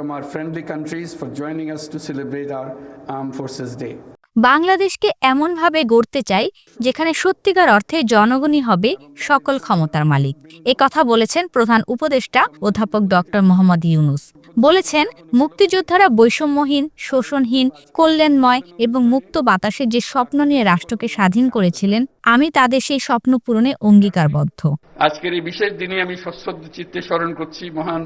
from our friendly countries for joining us to celebrate our Armed Forces Day. বাংলাদেশকে এমনভাবে গড়তে চাই যেখানে সত্যিকার অর্থে জনগণই হবে সকল ক্ষমতার মালিক। এ কথা বলেছেন প্রধান উপদেষ্টা অধ্যাপক ডক্টর মোহাম্মদ ইউনুস। বলেছেন মুক্তিযোদ্ধারা বৈষম্যহীন শোষণহীন কল্যাণময় এবং মুক্ত বাতাসে যে স্বপ্ন নিয়ে রাষ্ট্রকে স্বাধীন করেছিলেন আমি তাদের সেই স্বপ্ন পূরণে অঙ্গীকারবদ্ধ। আজকের এই বিশেষ দিনে আমি সশ্রদ্ধ চিত্তে স্মরণ করছি মহান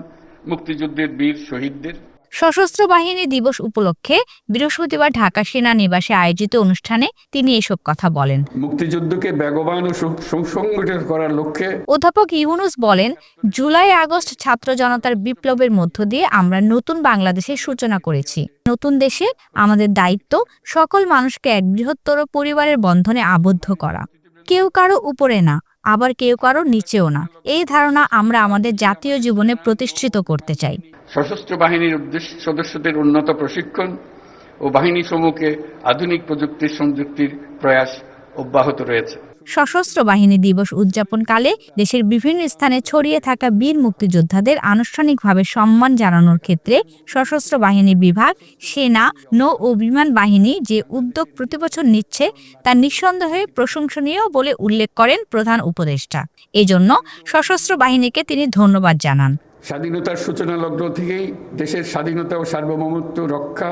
মুক্তিযুদ্ধের বীর শহীদদের। সশস্ত্র বাহিনী দিবস উপলক্ষে বৃহস্পতিবার ঢাকা সেনানিবাসে আয়োজিত অনুষ্ঠানে তিনি এসব কথা বলেন। মুক্তিযুদ্ধকে বেগবান ও সুসংগঠিত করার লক্ষ্যে অধ্যাপক ইউনুস বলেন জুলাই আগস্ট ছাত্র জনতার বিপ্লবের মধ্য দিয়ে আমরা নতুন বাংলাদেশের সূচনা করেছি। নতুন দেশে আমাদের দায়িত্ব সকল মানুষকে এক বৃহত্তর পরিবারের বন্ধনে আবদ্ধ করা। কেউ কারও উপরে না। আবার কেউ কারও নিচেও না। এই ধারণা আমরা আমাদের জাতীয় জীবনে প্রতিষ্ঠিত করতে চাই। সশস্ত্র বাহিনীর উদ্দেশ্য সদস্যদের উন্নত প্রশিক্ষণ ও বাহিনী সমূহকে আধুনিক প্রযুক্তির সংযুক্তির প্রয়াস অব্যাহত রয়েছে। সশস্ত্র বাহিনী দিবস উদযাপনকালে দেশের বিভিন্ন স্থানে ছড়িয়ে থাকা বীর মুক্তিযোদ্ধাদের আনুষ্ঠানিকভাবে সম্মান জানানোর ক্ষেত্রে সশস্ত্র বাহিনী বিভাগ, সেনা, নৌ ও বিমান বাহিনী যে উদ্যোগ প্রতিবছর নিচ্ছে তা নিঃসন্দেহে প্রশংসনীয় বলে উল্লেখ করেন প্রধান উপদেষ্টা। এজন্য সশস্ত্র বাহিনীকে তিনি ধন্যবাদ জানান। স্বাধীনতার সূচনা লগ্ন থেকেই দেশের স্বাধীনতা ও সার্বভৌমত্ব রক্ষা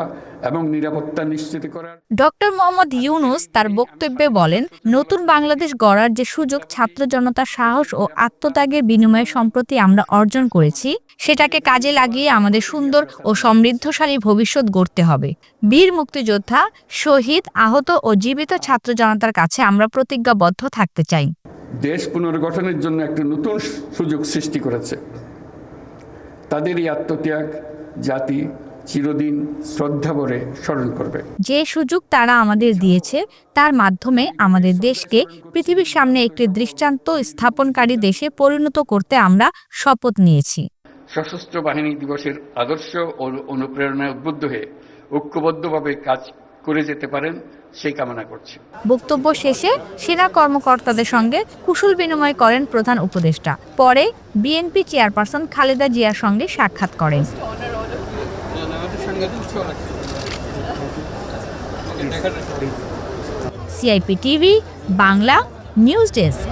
এবং নিরাপত্তা নিশ্চিত করার ডক্টর মোহাম্মদ ইউনুস তার বক্তব্যে বলেন নতুন বাংলাদেশ গড়ার যে সুযোগ ছাত্র জনতার সাহস ও আত্মত্যাগের বিনিময়ে সম্প্রতি আমরা অর্জন করেছি সেটাকে কাজে লাগিয়ে আমাদের সুন্দর ও সমৃদ্ধশালী ভবিষ্যৎ গড়তে হবে। বীর মুক্তিযোদ্ধা শহীদ আহত ও জীবিত ছাত্র জনতার কাছে আমরা প্রতিজ্ঞাবদ্ধ থাকতে চাই। দেশ পুনর্গঠনের জন্য একটি নতুন সুযোগ সৃষ্টি করেছে। তাদের এই আত্মত্যাগ জাতি চিরদিন শ্রদ্ধা ভরে স্মরণ করবে। যে সুযোগ তারা আমাদের দিয়েছে তার মাধ্যমে আমাদের দেশকে পৃথিবীর সামনে একটি দৃষ্টান্ত স্থাপনকারী দেশে পরিণত করতে আমরা শপথ নিয়েছি। সশস্ত্র বাহিনী দিবসের আদর্শ ও অনুপ্রেরণায় উদ্বুদ্ধ হয়ে ঐক্যবদ্ধভাবে কাজ করে যেতে পারেন, সেই কামনা করছি। বক্তব্য শেষে সেনা কর্মকর্তাদের সঙ্গে কুশল বিনিময় করেন প্রধান উপদেষ্টা। পরে বিএনপি চেয়ারপারসন খালেদা জিয়ার সঙ্গে সাক্ষাৎ করেন। CIP TV, Bangla news desk.